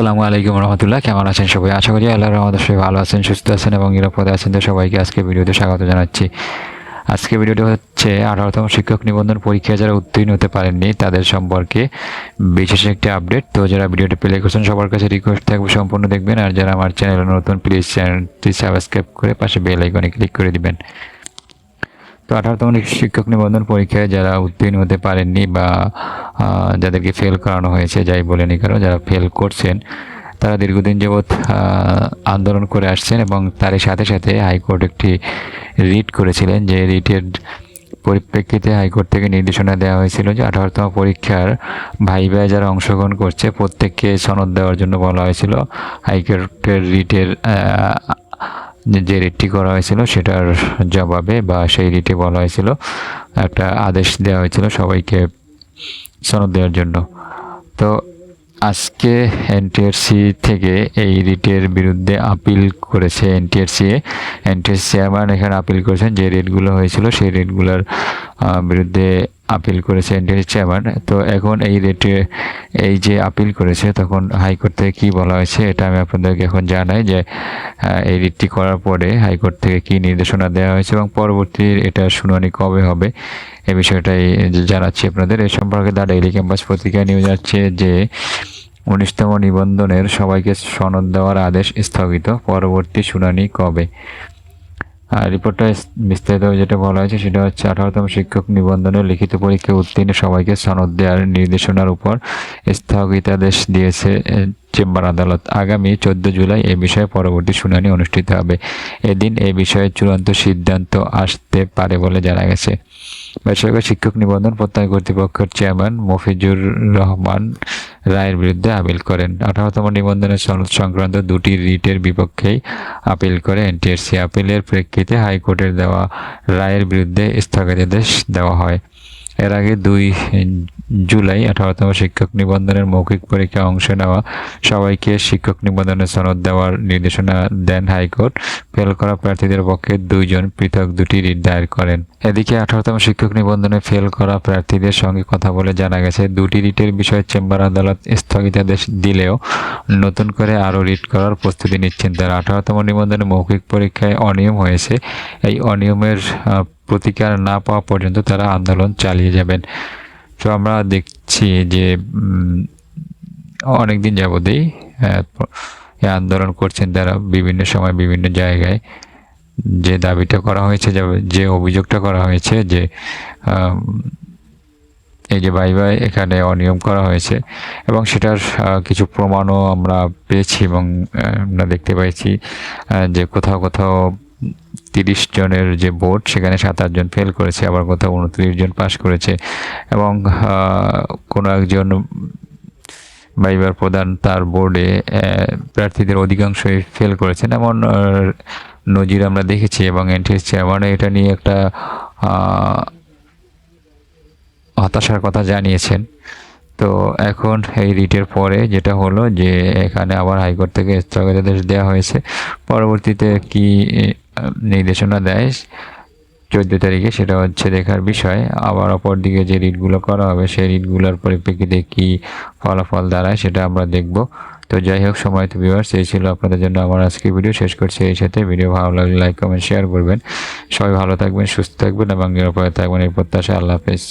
আসসালামু আলাইকুম রহমতুল্লাহ। কেমন আছেন সবাই? আশা করি আল্লাহ রহমতে সবাই ভালো আছেন, সুস্থ আছেন এবং নিরাপদে আছেন। তো সবাইকে আজকে ভিডিওতে স্বাগত জানাচ্ছি। আজকে ভিডিওটা হচ্ছে আঠারোতম শিক্ষক নিবন্ধন পরীক্ষায় যারা উত্তীর্ণ হতে পারেননি, তাদের সম্পর্কে বিশেষ একটি আপডেট। তো যারা ভিডিওটি প্লে করছেন, সবার কাছে রিকোয়েস্ট থাকবে, সম্পূর্ণ দেখবেন। আর যারা আমার চ্যানেলে নতুন প্লিজ চ্যানেলটি সাবস্ক্রাইব করে পাশে বেল আইকনে ক্লিক করে দিবেন। তো আঠারোতম শিক্ষক নিবন্ধন পরীক্ষায় যারা উত্তীর্ণ হতে পারেননি বা যাদেরকে ফেল করানো হয়েছে, যাই বলেনি কারও, যারা ফেল করছেন, তারা দীর্ঘদিন যাবৎ আন্দোলন করে আসছেন এবং তারই সাথে সাথে হাইকোর্ট একটি রিট করেছিলেন, যে রিটের পরিপ্রেক্ষিতে হাইকোর্ট থেকে নির্দেশনা দেওয়া হয়েছিল যে আঠারোতম পরীক্ষার ভাই ভাই যারা অংশগ্রহণ করছে, প্রত্যেককে সনদ দেওয়ার জন্য বলা হয়েছিল। হাইকোর্টের রিটের যে- রিটটি করা হয়েছিল সেটার জবাবে বা সেই রিটে বলা হয়েছিল, একটা আদেশ দেওয়া হয়েছিল সবাইকে সনদ দেওয়ার জন্য। তো আজকে এনটিআরসি থেকে এই রিটের বিরুদ্ধে আপিল করেছে এনটিআরসি এনটিআরসি চেয়ারম্যান এখানে আপিল করেছেন যে রেটগুলো হয়েছিল, সেই রেটগুলোর বিরুদ্ধে আপিল করেছে এনটিআরসি চেয়ারম্যান তো এখন এই রেটে এই যে আপিল করেছে, তখন হাইকোর্ট থেকে কী বলা হয়েছে এটা আমি আপনাদেরকে এখন জানাই যে এই রিটটি করার পরে হাইকোর্ট থেকে কী নির্দেশনা দেওয়া হয়েছে এবং পরবর্তী এটা শুনানি কবে হবে, এ বিষয়টাই জানাচ্ছি আপনাদের। এই সম্পর্কে দা ডেইলি ক্যাম্পাস পত্রিকায় নিউজ যাচ্ছে যে, উনিশতম নিবন্ধনের সবাইকে সনদ দেওয়ার আদেশ স্থগিত। পরবর্তী শুনানি কবে? রিপোর্টটা বিস্তারিত যেটা বলা হয়েছে সেটা হচ্ছে আঠারোতম শিক্ষক নিবন্ধনের লিখিত পরীক্ষায় উত্তীর্ণ সবাইকে সনদ দেওয়ার নির্দেশনার উপর স্থগিতাদেশ দিয়েছে চেম্বার আদালত। আগামী চোদ্দ জুলাই এ বিষয়ে পরবর্তী শুনানি অনুষ্ঠিত হবে। এদিন এ বিষয়ে চূড়ান্ত সিদ্ধান্ত আসতে পারে বলে জানা গেছে। বেসরকারি শিক্ষক নিবন্ধন প্রত্যয় কর্তৃপক্ষের চেয়ারম্যান মফিজুর রহমান রায়ের বিরুদ্ধে আপিল করেন। আঠারোতম নিবন্ধনের সংক্রান্ত দুটি রিটের বিপক্ষেই আপিল করে এনটিআরসি আপিলের প্রেক্ষিতে হাইকোর্টের দেওয়া রায়ের বিরুদ্ধে স্থগিতাদেশ দেওয়া হয়। এর আগে দুই জুলাই, আঠারোতম শিক্ষক নিবন্ধনের মৌখিক পরীক্ষায় অংশ নেওয়া সবাইকে শিক্ষক নিবন্ধনের সনদ দেওয়ার নির্দেশনা দেন হাইকোর্ট। ফেল করা প্রার্থীদের পক্ষে দুইজন পৃথক দুটি রিট দায়ের করেন। এদিকে আঠারোতম শিক্ষক নিবন্ধনে ফেল করা প্রার্থীদের সঙ্গে কথা বলে জানা গেছে, দুটি রিটের বিষয়ে চেম্বার আদালত স্থগিতাদেশ দিলেও নতুন করে আরও রিট করার প্রস্তুতি নিচ্ছেন তারা। আঠারোতম নিবন্ধনে মৌখিক পরীক্ষায় অনিয়ম হয়েছে। এই অনিয়মের প্রতিকার না পাওয়া পর্যন্ত তারা আন্দোলন চালিয়ে যাবেন। তো আমরা দেখছি যে অনেক দিন যাবতেই আন্দোলন করছেন তারা বিভিন্ন সময় বিভিন্ন জায়গায়। যে দাবিটা করা হয়েছে, যে- যে অভিযোগটা করা হয়েছে যে এই যে বাই বাই এখানে অনিয়ম করা হয়েছে এবং সেটার কিছু প্রমাণও আমরা পেয়েছি এবং আমরা দেখতে পাইছি যে কোথাও কোথাও তিরিশ জনের যে বোর্ড সেখানে সাতাশ জন ফেল করেছে, আবার কোথাও উনত্রিশ জন পাশ করেছে। এবং কোনো একজন বাইবার প্রধান তার বোর্ডে প্রার্থীদের অধিকাংশই ফেল করেছেন। এমন নজির আমরা দেখেছি এবং এনটিএস চেয়ারম্যান এটা নিয়ে একটা হতাশার কথা জানিয়েছেন। তো এখন এই রিটের পরে যেটা হলো যে, এখানে আবার হাইকোর্ট থেকে স্থগিতাদেশ দেওয়া হয়েছে। পরবর্তীতে কি নির্দেশনা দেয় চোদ্দ তারিখে, সেটা হচ্ছে দেখার বিষয়। আবার অপরদিকে যে রিটগুলো করা হবে, সেই রিটগুলোর পরিপ্রেক্ষিতে কি ফলাফল দাঁড়ায় সেটা আমরা দেখব। তো যাই হোক, সময় তো ভিউয়ার্স এই ছিল আপনাদের জন্য আমার আজকে ভিডিও শেষ করছি এই সাথে। ভিডিও ভালো লাগলে লাইক কমেন্ট শেয়ার করবেন। সবাই ভালো থাকবেন, সুস্থ থাকবেন এবং নিরাপদে থাকবেন এই প্রত্যাশা আল্লাহ হাফেজ।